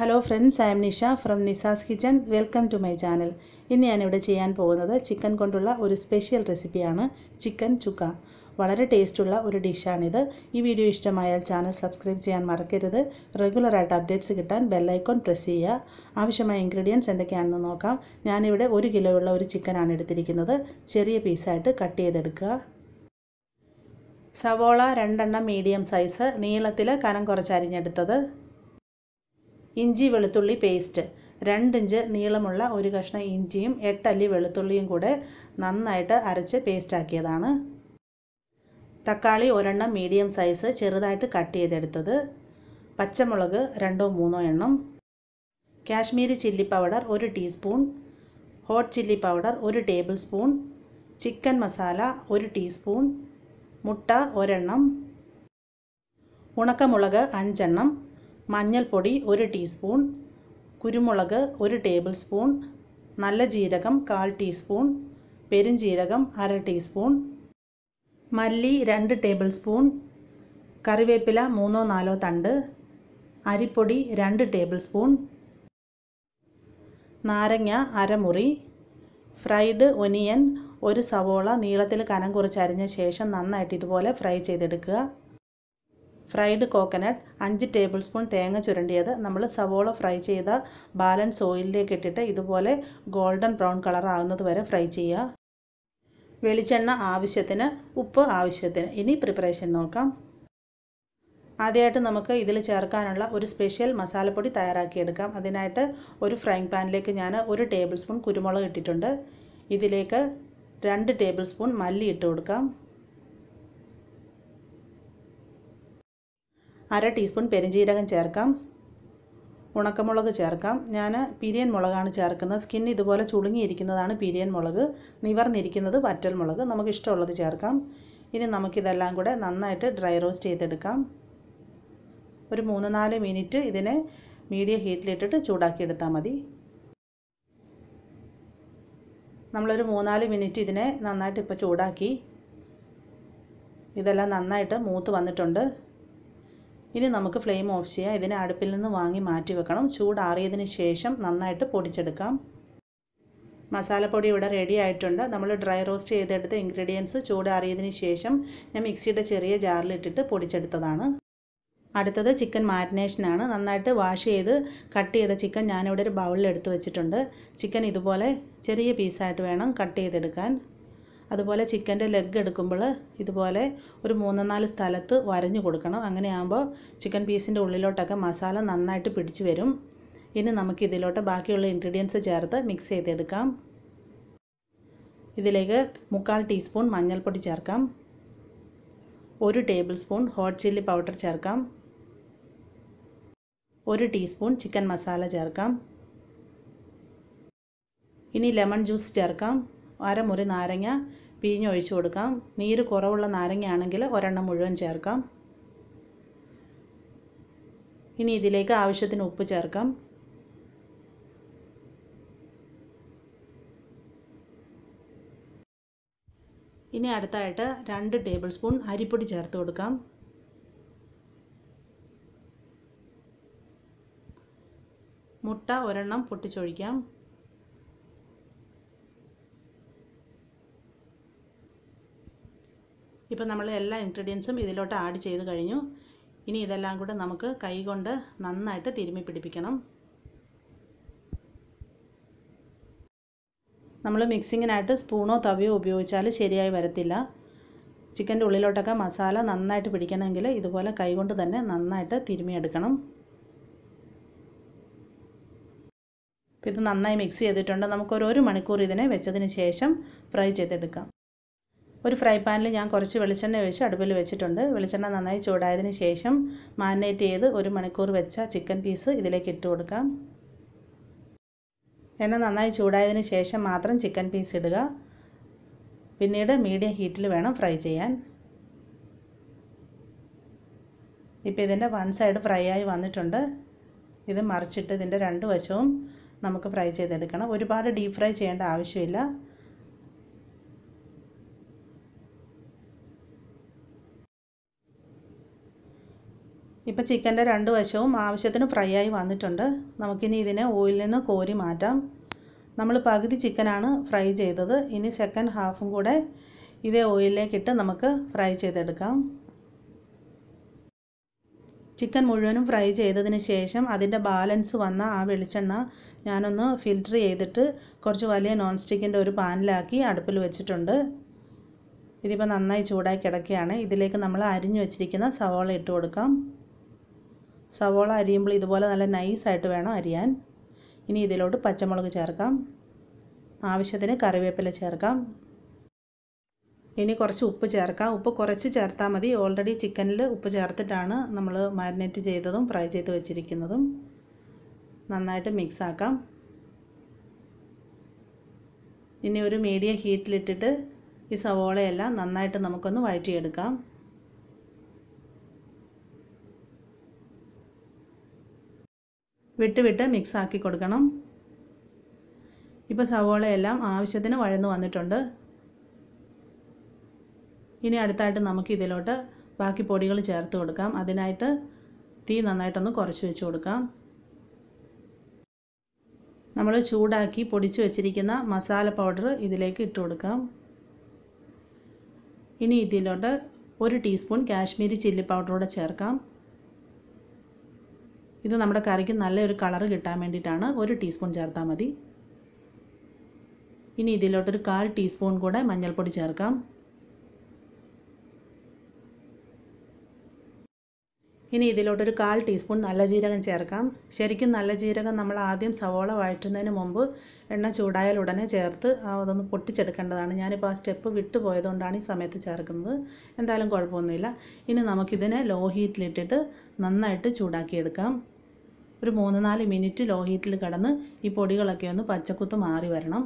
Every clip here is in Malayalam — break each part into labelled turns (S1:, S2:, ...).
S1: Hello friends I am Nisha from Nisa's kitchen welcome to my channel ഇന്ന് ഞാനിവിടെ ചെയ്യാൻ പോകുന്നത് ചിക്കൻ കൊണ്ടുള്ള ഒരു സ്പെഷ്യൽ റെസിപ്പിയാണ് ചിക്കൻ ചുക്ക. വളരെ ടേസ്റ്റുള്ള ഒരു ഡിഷാണിത് ഈ വീഡിയോ ഇഷ്ടമായാൽ ചാനൽ സബ്സ്ക്രൈബ് ചെയ്യാൻ മറക്കരുത്. റെഗുലറായിട്ട് അപ്ഡേറ്റ്സ് കിട്ടാൻ ബെല്ലൈക്കോൺ പ്രസ് ചെയ്യുക. ആവശ്യമായ ഇൻഗ്രീഡിയൻസ് എന്തൊക്കെയാണെന്ന് നോക്കാം. ഞാനിവിടെ ഒരു കിലോ ഉള്ള ഒരു ചിക്കനാണ് എടുത്തിരിക്കുന്നത്. ചെറിയ പീസായിട്ട് കട്ട് ചെയ്തെടുക്കുക. സവോള രണ്ടെണ്ണം മീഡിയം സൈസ് നീളത്തിൽ കനം കുറച്ച് അരിഞ്ഞെടുത്തത്. ഇഞ്ചി വെളുത്തുള്ളി പേസ്റ്റ്. രണ്ടിഞ്ച് നീളമുള്ള ഒരു കഷ്ണം ഇഞ്ചിയും എട്ടല്ലി വെളുത്തുള്ളിയും കൂടെ നന്നായിട്ട് അരച്ച് പേസ്റ്റാക്കിയതാണ്. തക്കാളി ഒരെണ്ണം മീഡിയം സൈസ് ചെറുതായിട്ട് കട്ട് ചെയ്തെടുത്തത്. പച്ചമുളക് രണ്ടോ മൂന്നോ എണ്ണം. കാശ്മീരി ചില്ലി പൗഡർ ഒരു ടീസ്പൂൺ. ഹോട്ട് ചില്ലി പൗഡർ ഒരു ടേബിൾ സ്പൂൺ. ചിക്കൻ മസാല ഒരു ടീസ്പൂൺ. മുട്ട ഒരെണ്ണം. ഉണക്കമുളക് അഞ്ചെണ്ണം. മഞ്ഞൾപ്പൊടി ഒരു ടീസ്പൂൺ കുരുമുളക് ഒരു ടേബിൾ സ്പൂൺ നല്ല ജീരകം കാൽ ടീസ്പൂൺ പെരുംജീരകം അര ടീസ്പൂൺ മല്ലി രണ്ട് ടേബിൾ സ്പൂൺ കറിവേപ്പില മൂന്നോ നാലോ തണ്ട് അരിപ്പൊടി രണ്ട് ടേബിൾ സ്പൂൺ നാരങ്ങ അരമുറി ഫ്രൈഡ് ഒനിയൻ ഒരു സവോള നീളത്തിൽ കനം കുറച്ചരിഞ്ഞ ശേഷം നന്നായിട്ട് ഇതുപോലെ ഫ്രൈ ചെയ്തെടുക്കുക. ഫ്രൈഡ് കോക്കനട്ട് അഞ്ച് ടേബിൾ സ്പൂൺ തേങ്ങ ചുരണ്ടിയത്. നമ്മൾ സവോള ഫ്രൈ ചെയ്ത ബാലൻസ് ഓയിലിലേക്ക് ഇട്ടിട്ട് ഇതുപോലെ ഗോൾഡൻ ബ്രൗൺ കളർ ആകുന്നത് വരെ ഫ്രൈ ചെയ്യുക. വെളിച്ചെണ്ണ ആവശ്യത്തിന് ഉപ്പ് ആവശ്യത്തിന്. ഇനി പ്രിപ്പറേഷൻ നോക്കാം. ആദ്യമായിട്ട് നമുക്ക് ഇതിൽ ചേർക്കാനുള്ള ഒരു സ്പെഷ്യൽ മസാലപ്പൊടി തയ്യാറാക്കിയെടുക്കാം. അതിനായിട്ട് ഒരു ഫ്രൈങ് പാനിലേക്ക് ഞാൻ ഒരു ടേബിൾ സ്പൂൺ കുരുമുളക് ഇട്ടിട്ടുണ്ട്. ഇതിലേക്ക് രണ്ട് ടേബിൾ സ്പൂൺ മല്ലി ഇട്ട് കൊടുക്കാം. അര ടീസ്പൂൺ പെരുംജീരകം ചേർക്കാം. ഉണക്കമുളക് ചേർക്കാം. ഞാൻ പിരിയൻ മുളകാണ് ചേർക്കുന്നത്. സ്കിൻ ഇതുപോലെ ചുളുങ്ങിയിരിക്കുന്നതാണ് പിരിയൻ മുളക്. നിവർന്നിരിക്കുന്നത് വറ്റൽ മുളക്. നമുക്ക് ഇഷ്ടമുള്ളത് ചേർക്കാം. ഇനി നമുക്കിതെല്ലാം കൂടെ നന്നായിട്ട് ഡ്രൈ റോസ്റ്റ് ചെയ്തെടുക്കാം. ഒരു മൂന്ന് നാല് മിനിറ്റ് ഇതിനെ മീഡിയം ഹീറ്റിലിട്ടിട്ട് ചൂടാക്കിയെടുത്താൽ മതി. നമ്മളൊരു മൂന്നാൽ മിനിറ്റ് ഇതിനെ നന്നായിട്ട് ഇപ്പോൾ ചൂടാക്കി. ഇതെല്ലാം നന്നായിട്ട് മൂത്ത് വന്നിട്ടുണ്ട്. ഇനി നമുക്ക് ഫ്ലെയിം ഓഫ് ചെയ്യാം. ഇതിനെ അടുപ്പിൽ നിന്ന് വാങ്ങി മാറ്റി വെക്കണം. ചൂടാറിയതിന് ശേഷം നന്നായിട്ട് പൊടിച്ചെടുക്കാം. മസാലപ്പൊടി ഇവിടെ റെഡി ആയിട്ടുണ്ട്. നമ്മൾ ഡ്രൈ റോസ്റ്റ് ചെയ്തെടുത്ത ഇൻഗ്രീഡിയൻസ് ചൂടാറിയതിന് ശേഷം ഞാൻ മിക്സിയുടെ ചെറിയ ജാറിലിട്ടിട്ട് പൊടിച്ചെടുത്തതാണ്. അടുത്തത് ചിക്കൻ മാരിനേഷനാണ് നന്നായിട്ട് വാഷ് ചെയ്ത് കട്ട് ചെയ്ത ചിക്കൻ ഞാനിവിടെ ഒരു ബൗളിൽ എടുത്ത് വെച്ചിട്ടുണ്ട്. ചിക്കൻ ഇതുപോലെ ചെറിയ പീസായിട്ട് വേണം കട്ട് ചെയ്തെടുക്കാൻ. അതുപോലെ ചിക്കന്റെ ലെഗ് എടുക്കുമ്പോൾ ഇതുപോലെ ഒരു മൂന്ന് നാല് സ്ഥലത്ത് വരഞ്ഞു കൊടുക്കണം. അങ്ങനെയാകുമ്പോൾ ചിക്കൻ പീസിന്റെ ഉള്ളിലോട്ടൊക്കെ മസാല നന്നായിട്ട് പിടിച്ച് വരും. ഇനി നമുക്ക് ഇതിലോട്ട് ബാക്കിയുള്ള ഇൻഗ്രീഡിയൻസ് ചേർത്ത് മിക്സ് ചെയ്തെടുക്കാം. ഇതിലേക്ക് മുക്കാൽ ടീസ്പൂൺ മഞ്ഞൾപ്പൊടി ചേർക്കാം. ഒരു table spoon hot chilli powder ചേർക്കാം. ഒരു ടീസ്പൂൺ ചിക്കൻ മസാല ചേർക്കാം. ഇനി ലെമൺ ജ്യൂസ് ചേർക്കാം. അരമുറി നാരങ്ങ പിഴിഞ്ഞൊഴിച്ച് കൊടുക്കാം. നീര് കുറവുള്ള നാരങ്ങയാണെങ്കിൽ ഒരെണ്ണം മുഴുവൻ ചേർക്കാം. ഇനി ഇതിലേക്ക് ആവശ്യത്തിന് ഉപ്പ് ചേർക്കാം. ഇനി അടുത്തായിട്ട് രണ്ട് ടേബിൾ സ്പൂൺ അരിപ്പൊടി ചേർത്ത് കൊടുക്കാം. മുട്ട ഒരെണ്ണം പൊട്ടിച്ചൊഴിക്കാം. ഇപ്പോൾ നമ്മൾ എല്ലാ ഇൻഗ്രീഡിയൻസും ഇതിലോട്ട് ആഡ് ചെയ്ത് കഴിഞ്ഞു. ഇനി ഇതെല്ലാം കൂടെ നമുക്ക് കൈകൊണ്ട് നന്നായിട്ട് തിരുമ്മി പിടിപ്പിക്കണം. നമ്മൾ മിക്സിങ്ങിനായിട്ട് സ്പൂണോ തവിയോ ഉപയോഗിച്ചാൽ ശരിയായി വരത്തില്ല. ചിക്കന്റെ ഉള്ളിലോട്ടൊക്കെ മസാല നന്നായിട്ട് പിടിക്കണമെങ്കിൽ ഇതുപോലെ കൈകൊണ്ട് തന്നെ നന്നായിട്ട് തിരുമ്മിയെടുക്കണം. ഇത് നന്നായി മിക്സ് ചെയ്തിട്ടുണ്ട്. നമുക്കൊരു ഒരു മണിക്കൂർ ഇതിനെ വെച്ചതിന് ശേഷം ഫ്രൈ ചെയ്തെടുക്കാം. ഒരു ഫ്രൈ പാനിൽ ഞാൻ കുറച്ച് വെളിച്ചെണ്ണ ഒഴിച്ച് അടുപ്പിൽ വെച്ചിട്ടുണ്ട്. വെളിച്ചെണ്ണ നന്നായി ചൂടായതിന് ശേഷം മാരിനേറ്റ് ചെയ്ത് ഒരു മണിക്കൂർ വെച്ച ചിക്കൻ പീസ് ഇതിലേക്ക് ഇട്ട് കൊടുക്കാം. എണ്ണ നന്നായി ചൂടായതിന് ശേഷം മാത്രം ചിക്കൻ പീസ് ഇടുക. പിന്നീട് മീഡിയം ഹീറ്റിൽ വേണം ഫ്രൈ ചെയ്യാൻ. ഇപ്പോൾ ഇതിന്റെ വൺ സൈഡ് ഫ്രൈ ആയി വന്നിട്ടുണ്ട്. ഇത് മറിച്ചിട്ട് ഇതിന്റെ രണ്ട് വശവും നമുക്ക് ഫ്രൈ ചെയ്തെടുക്കണം. ഒരുപാട് ഡീപ്പ് ഫ്രൈ ചെയ്യേണ്ട ആവശ്യമില്ല. ഇപ്പോൾ ചിക്കന്റെ രണ്ട് വശവും ആവശ്യത്തിന് ഫ്രൈ ആയി വന്നിട്ടുണ്ട്. നമുക്കിനി ഇതിനെ ഓയിലിൽ നിന്ന് കോരി മാറ്റാം. നമ്മൾ പകുതി ചിക്കനാണ് ഫ്രൈ ചെയ്തത്. ഇനി സെക്കൻഡ് ഹാഫും കൂടെ ഇതേ ഓയിലിലേക്കിട്ട് നമുക്ക് ഫ്രൈ ചെയ്തെടുക്കാം. ചിക്കൻ മുഴുവനും ഫ്രൈ ചെയ്തതിന് ശേഷം അതിന്റെ ബാലൻസ് വന്ന ആ വെളിച്ചെണ്ണ ഞാനൊന്ന് ഫിൽറ്റർ ചെയ്തിട്ട് കുറച്ച് വലിയ നോൺ സ്റ്റിക്കിന്റെ ഒരു പാനിലാക്കി അടുപ്പിൽ വെച്ചിട്ടുണ്ട്. ഇതിപ്പോൾ നന്നായി ചൂടായി കിടക്കുകയാണ്. ഇതിലേക്ക് നമ്മൾ അരിഞ്ഞു വെച്ചിരിക്കുന്ന സവോള ഇട്ട് കൊടുക്കാം. സവോള അരിയുമ്പോൾ ഇതുപോലെ നല്ല നൈസായിട്ട് വേണം അരിയാൻ. ഇനി ഇതിലോട്ട് പച്ചമുളക് ചേർക്കാം. ആവശ്യത്തിന് കറിവേപ്പില ചേർക്കാം. ഇനി കുറച്ച് ഉപ്പ് ചേർക്കാം. ഉപ്പ് കുറച്ച് ചേർത്താൽ മതി. ഓൾറെഡി ചിക്കനിൽ ഉപ്പ് ചേർത്തിട്ടാണ് നമ്മൾ മാരിനേറ്റ് ചെയ്തതും ഫ്രൈ ചെയ്ത് വെച്ചിരിക്കുന്നതും. നന്നായിട്ട് മിക്സ് ആക്കാം. ഇനി ഒരു മീഡിയം ഹീറ്റിലിട്ടിട്ട് ഈ സവോളയെല്ലാം നന്നായിട്ട് നമുക്കൊന്ന് വഴറ്റിയെടുക്കാം വിട്ട് വിട്ട് മിക്സ് ആക്കി കൊടുക്കണം. ഇപ്പോൾ സവോളയെല്ലാം ആവശ്യത്തിന് വഴന്നു വന്നിട്ടുണ്ട്. ഇനി അടുത്തായിട്ട് നമുക്ക് ഇതിലോട്ട് ബാക്കി പൊടികൾ ചേർത്ത് കൊടുക്കാം. അതിനായിട്ട് തീ നന്നായിട്ടൊന്ന് കുറച്ച് വെച്ച് കൊടുക്കാം. നമ്മൾ ചൂടാക്കി പൊടിച്ച് വെച്ചിരിക്കുന്ന മസാല പൗഡർ ഇതിലേക്ക് ഇട്ട് കൊടുക്കാം. ഇനി ഇതിലോട്ട് ഒരു ടീസ്പൂൺ കാശ്മീരി ചില്ലി പൗഡർ കൂടെ ചേർക്കാം. ഇത് നമ്മുടെ കറിക്ക് നല്ലൊരു കളർ കിട്ടാൻ വേണ്ടിയിട്ടാണ് ഒരു ടീസ്പൂൺ ചേർത്താൽ മതി. ഇനി ഇതിലോട്ടൊരു കാൽ ടീസ്പൂൺ കൂടെ മഞ്ഞൾപ്പൊടി ചേർക്കാം. ഇനി ഇതിലോട്ടൊരു കാൽ ടീസ്പൂൺ നല്ല ജീരകം ചേർക്കാം. ശരിക്കും നല്ല ജീരകം നമ്മൾ ആദ്യം സവോള വഴറ്റുന്നതിന് മുമ്പ് എണ്ണ ചൂടായാൽ ഉടനെ ചേർത്ത് അതൊന്ന് പൊട്ടിച്ചെടുക്കേണ്ടതാണ്. ഞാനിപ്പോൾ ആ സ്റ്റെപ്പ് വിട്ടുപോയതുകൊണ്ടാണ് ഈ സമയത്ത് ചേർക്കുന്നത്. എന്തായാലും കുഴപ്പമൊന്നുമില്ല. ഇനി നമുക്കിതിനെ ലോ ഹീറ്റിലിട്ടിട്ട് നന്നായിട്ട് ചൂടാക്കിയെടുക്കാം. ഒരു മൂന്ന് നാല് മിനിറ്റ് ലോ ഹീറ്റിൽ കിടന്ന് ഈ പൊടികളൊക്കെ ഒന്ന് പച്ചക്കുത്ത് മാറി വരണം.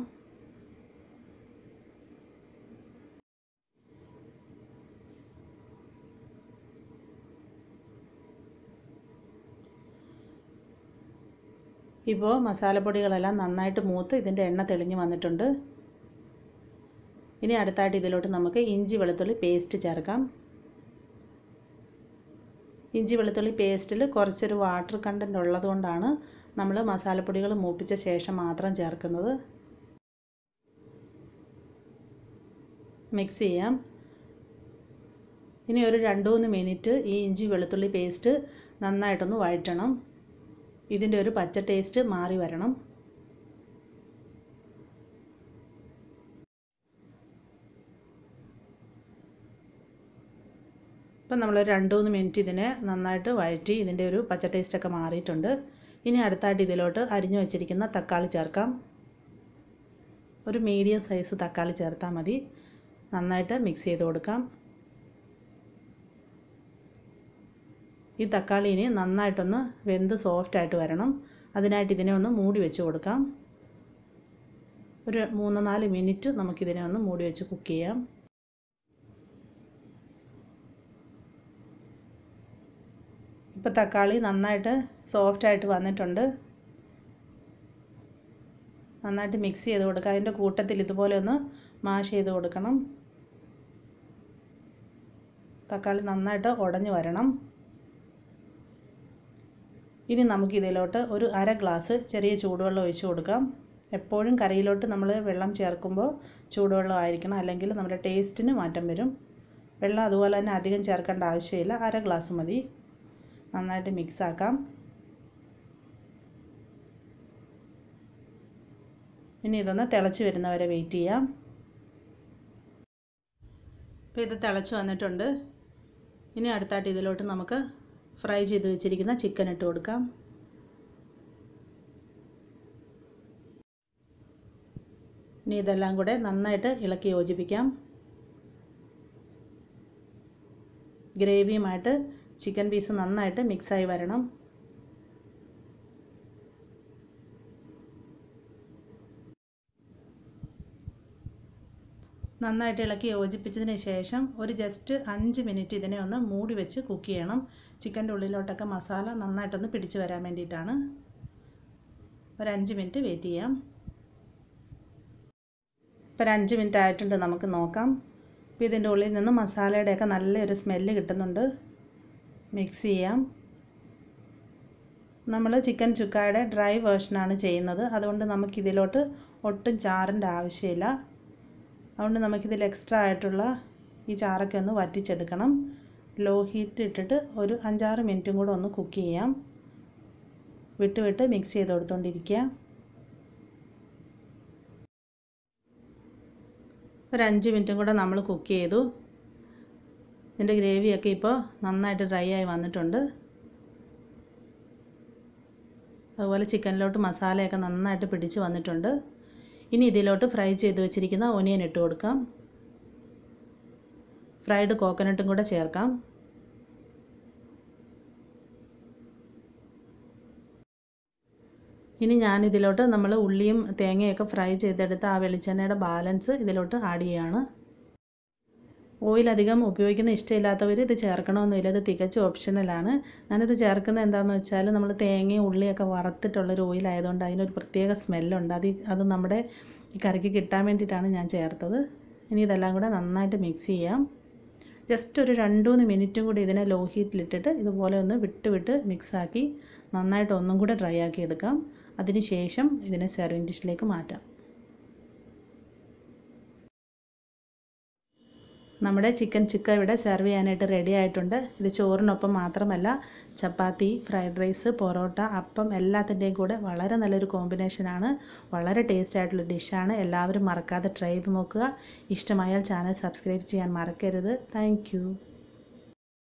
S1: ഇപ്പോൾ മസാലപ്പൊടികളെല്ലാം നന്നായിട്ട് മൂത്ത് ഇതിന്റെ എണ്ണ തെളിഞ്ഞ് വന്നിട്ടുണ്ട്. ഇനി അടുത്തായിട്ട് ഇതിലോട്ട് നമുക്ക് ഇഞ്ചി വെളുത്തുള്ളി പേസ്റ്റ് ചേർക്കാം. ഇഞ്ചി വെളുത്തുള്ളി പേസ്റ്റിൽ കുറച്ചൊരു വാട്ടർ കണ്ടന്റ് ഉള്ളത് കൊണ്ടാണ് നമ്മൾ മസാലപ്പൊടികൾ മൂപ്പിച്ച ശേഷം മാത്രം ചേർക്കുന്നത്. മിക്സ് ചെയ്യാം. ഇനി ഒരു രണ്ട് മൂന്ന് മിനിറ്റ് ഈ ഇഞ്ചി വെളുത്തുള്ളി പേസ്റ്റ് നന്നായിട്ടൊന്ന് വഴറ്റണം. ഇതിന്റെ ഒരു പച്ച ടേസ്റ്റ് മാറി വരണം. ഇപ്പം നമ്മൾ രണ്ട് മൂന്ന് മിനിറ്റ് ഇതിനെ നന്നായിട്ട് വഴറ്റി ഇതിന്റെ ഒരു പച്ച ടേസ്റ്റൊക്കെ മാറിയിട്ടുണ്ട്. ഇനി അടുത്തായിട്ട് ഇതിലോട്ട് അരിഞ്ഞു വച്ചിരിക്കുന്ന തക്കാളി ചേർക്കാം. ഒരു മീഡിയം സൈസ് തക്കാളി ചേർത്താൽ മതി. നന്നായിട്ട് മിക്സ് ചെയ്ത് കൊടുക്കാം. ഈ തക്കാളി ഇനി നന്നായിട്ടൊന്ന് വെന്ത് സോഫ്റ്റായിട്ട് വരണം. അതിനായിട്ട് ഇതിനെ ഒന്ന് മൂടി വെച്ച് കൊടുക്കാം. ഒരു മൂന്ന് നാല് മിനിറ്റ് നമുക്കിതിനെ ഒന്ന് മൂടി വെച്ച് കുക്ക് ചെയ്യാം. ഇപ്പോൾ തക്കാളി നന്നായിട്ട് സോഫ്റ്റായിട്ട് വന്നിട്ടുണ്ട്. നന്നായിട്ട് മിക്സ് ചെയ്ത് കൊടുക്കുക അതിന്റെ കൂട്ടത്തിൽ ഇതുപോലെ ഒന്ന് മാഷ് ചെയ്ത് കൊടുക്കണം. തക്കാളി നന്നായിട്ട് ഉടഞ്ഞു വരണം. ഇനി നമുക്കിതിലോട്ട് ഒരു അര ഗ്ലാസ് ചെറിയ ചൂടുവെള്ളം ഒഴിച്ച് കൊടുക്കാം. എപ്പോഴും കറിയിലോട്ട് നമ്മൾ വെള്ളം ചേർക്കുമ്പോൾ ചൂടുവെള്ളം ആയിരിക്കണം. അല്ലെങ്കിൽ നമ്മുടെ ടേസ്റ്റിന് മാറ്റം വരും. വെള്ളം അതുപോലെ തന്നെ അധികം ചേർക്കേണ്ട ആവശ്യമില്ല. അര ഗ്ലാസ് മതി. നന്നായിട്ട് മിക്സ് ആക്കാം. ഇനി ഇതൊന്ന് തിളച്ച് വരുന്നവരെ വെയിറ്റ് ചെയ്യാം. ഇപ്പോൾ ഇത് തിളച്ച് വന്നിട്ടുണ്ട്. ഇനി അടുത്തായിട്ട് ഇതിലോട്ട് നമുക്ക് ഫ്രൈ ചെയ്ത് വെച്ചിരിക്കുന്ന ചിക്കൻ ഇട്ട് കൊടുക്കാം. ഇനി ഇതെല്ലാം കൂടെ നന്നായിട്ട് ഇളക്കി യോജിപ്പിക്കാം. ഗ്രേവിയുമായിട്ട് ചിക്കൻ പീസ് നന്നായിട്ട് മിക്സായി വരണം. നന്നായിട്ട് ഇളക്കി യോജിപ്പിച്ചതിന് ശേഷം ഒരു ജസ്റ്റ് അഞ്ച് മിനിറ്റ് ഇതിനെ ഒന്ന് മൂടി വെച്ച് കുക്ക് ചെയ്യണം. ചിക്കന്റെ ഉള്ളിലോട്ടൊക്കെ മസാല നന്നായിട്ടൊന്ന് പിടിച്ച് വരാൻ വേണ്ടിയിട്ടാണ്. ഒരു അഞ്ച് മിനിറ്റ് വെയിറ്റ് ചെയ്യാം. ഇപ്പോൾ ഒരു അഞ്ച് മിനിറ്റ് ആയിട്ടുണ്ട് നമുക്ക് നോക്കാം. ഇപ്പോൾ ഇതിന്റെ ഉള്ളിൽ നിന്ന് മസാലയുടെയൊക്കെ നല്ലൊരു സ്മെല്ല് കിട്ടുന്നുണ്ട്. മിക്സ് ചെയ്യാം. നമ്മൾ ചിക്കൻ ചുക്കായുടെ ഡ്രൈ വേർഷനാണ് ചെയ്യുന്നത്. അതുകൊണ്ട് നമുക്കിതിലോട്ട് ഒട്ടും ചാറിന്റെ ആവശ്യമില്ല. അതുകൊണ്ട് നമുക്കിതിൽ എക്സ്ട്രാ ആയിട്ടുള്ള ഈ ചാറൊക്കെ ഒന്ന് വറ്റിച്ചെടുക്കണം. ലോ ഹീറ്റ് ഇട്ടിട്ട് ഒരു അഞ്ചാറ് മിനിറ്റും കൂടെ ഒന്ന് കുക്ക് ചെയ്യാം. വിട്ട് വിട്ട് മിക്സ് ചെയ്ത് കൊടുത്തോണ്ടിരിക്കുക ഒരു അഞ്ച് മിനിറ്റും കൂടെ നമ്മൾ കുക്ക് ചെയ്തു. ഇതിന്റെ ഗ്രേവിയൊക്കെ ഇപ്പോൾ നന്നായിട്ട് ഡ്രൈ ആയി വന്നിട്ടുണ്ട്. അതുപോലെ ചിക്കനിലോട്ട് മസാലയൊക്കെ നന്നായിട്ട് പിടിച്ച് വന്നിട്ടുണ്ട്. ഇനി ഇതിലോട്ട് ഫ്രൈ ചെയ്ത് വെച്ചിരിക്കുന്ന ഒനിയൻ ഇട്ട് കൊടുക്കാം. ഫ്രൈഡ് കോക്കനട്ടും കൂടെ ചേർക്കാം. ഇനി ഞാനിതിലോട്ട് നമ്മൾ ഉള്ളിയും തേങ്ങയൊക്കെ ഫ്രൈ ചെയ്തെടുത്ത ആ വെളിച്ചെണ്ണയുടെ ബാലൻസ് ഇതിലോട്ട് ആഡ് ചെയ്യാണ്. ഓയിൽ അധികം ഉപയോഗിക്കുന്ന ഇഷ്ടമില്ലാത്തവർ ഇത് ചേർക്കണമെന്നില്ല. ഇത് തികച്ചും ഓപ്ഷണലാണ് ഞാനിത് ചേർക്കുന്നത് എന്താണെന്ന് വെച്ചാൽ നമ്മൾ തേങ്ങയും ഉള്ളിയൊക്കെ വറുത്തിട്ടുള്ളൊരു ഓയിലായതുകൊണ്ട് അതിനൊരു പ്രത്യേക സ്മെല്ലുണ്ട്. അത് അത് നമ്മുടെ ഈ കറിക്ക് കിട്ടാൻ വേണ്ടിയിട്ടാണ് ഞാൻ ചേർത്തത്. ഇനി ഇതെല്ലാം കൂടെ നന്നായിട്ട് മിക്സ് ചെയ്യാം. ജസ്റ്റ് ഒരു രണ്ട് മൂന്ന് മിനിറ്റും കൂടി ഇതിനെ ലോ ഹീറ്റിലിട്ടിട്ട് ഇതുപോലെ ഒന്ന് വിട്ട് വിട്ട് മിക്സാക്കി നന്നായിട്ട് ഒന്നും കൂടെ ഡ്രൈ ആക്കി എടുക്കാം. അതിന് ശേഷം ഇതിനെ സെർവിങ് ഡിഷിലേക്ക് മാറ്റാം. നമ്മുടെ ചിക്കൻ ചുക്ക ഇവിടെ സെർവ് ചെയ്യാനായിട്ട് റെഡി ആയിട്ടുണ്ട്. ഇത് ചോറിനൊപ്പം മാത്രമല്ല ചപ്പാത്തി ഫ്രൈഡ് റൈസ് പൊറോട്ട അപ്പം എല്ലാത്തിന്റെയും കൂടെ വളരെ നല്ലൊരു കോമ്പിനേഷനാണ് വളരെ ടേസ്റ്റ് ആയിട്ടുള്ള ഡിഷാണ് എല്ലാവരും മറക്കാതെ ട്രൈ ചെയ്ത് നോക്കുക. ഇഷ്ടമായാൽ ചാനൽ സബ്സ്ക്രൈബ് ചെയ്യാൻ മറക്കരുത്. താങ്ക്